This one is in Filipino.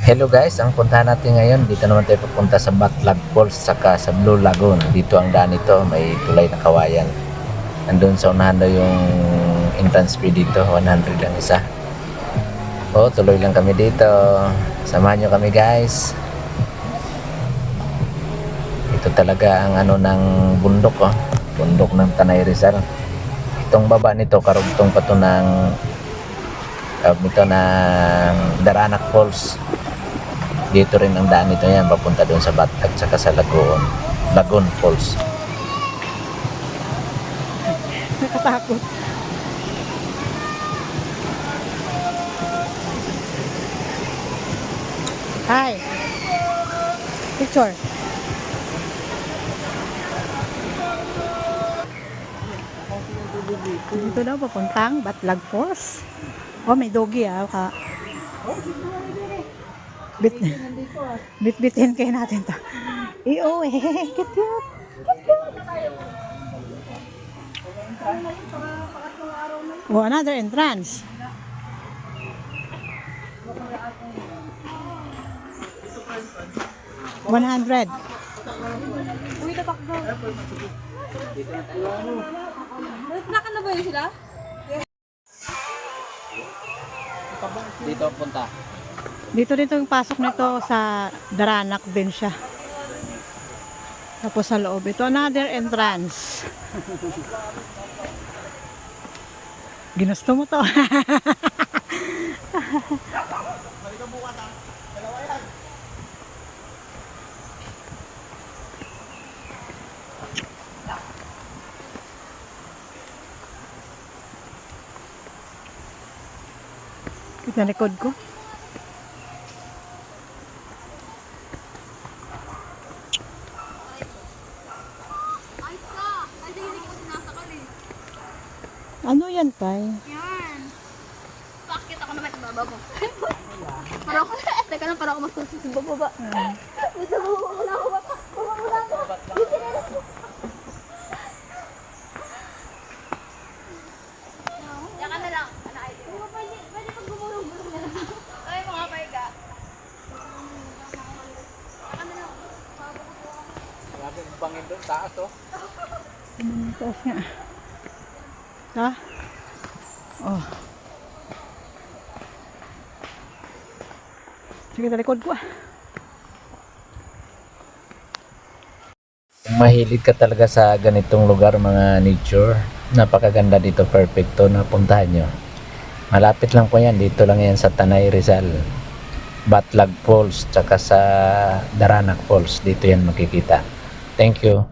Hello guys, ang puntahan natin ngayon, dito naman tayo pupunta sa Batlag Falls saka sa Blue Lagoon. Dito ang daan nito, may tulay na kawayan. Andun sa unahan daw yung entrance fee dito, 100 lang isa. O, tuloy lang kami dito. Samahan nyo kami guys. Ito talaga ang ano ng bundok oh. Bundok ng Tanay Rizal. Itong baba nito, karugtong pa to ng uh, nito ng Daranak Falls. Dito rin ang daan nito yan, papunta doon sa Batag saka sa Lagoon. Lagoon Falls. Nakatakot. Hi. Picture. Dito daw papuntang Batlag Falls. Oh, may doggy ah. Ka. Bit, bit-bitin kayo natin to. Iyo eh. Cute cute. Oh, another entrance. One hundred. Naka na ba yun sila? Dito punta. Dito dito yung pasok nito sa Daranak din siya. Tapos sa loob. Ito another entrance. Ginusto mo to. Kita likod ko. Ay, ka! Ay, hindi ko sinasakal eh. Ano yan, Tay? Yan. Bakit ako naman ibaba mo? para ako, teka lang, para ako magsusunod sa baba. Gusto mo, wala ako ba? Wala ako. Yan ka na lang. Ano ay? Pwede, pwede pag gumulong-gulong na lang. Ay, mga paiga. Yan ka na lang. Grabe ang bangin doon, taas oh. Ang taas nga. Ha? Oh. Sige, sa likod ko ah. Mahilig ka talaga sa ganitong lugar, mga nature, napakaganda dito, perfecto na puntahan nyo. Malapit lang po yan, dito lang yan sa Tanay Rizal. Batlag Falls, tsaka sa Daranak Falls, dito yan makikita. Thank you.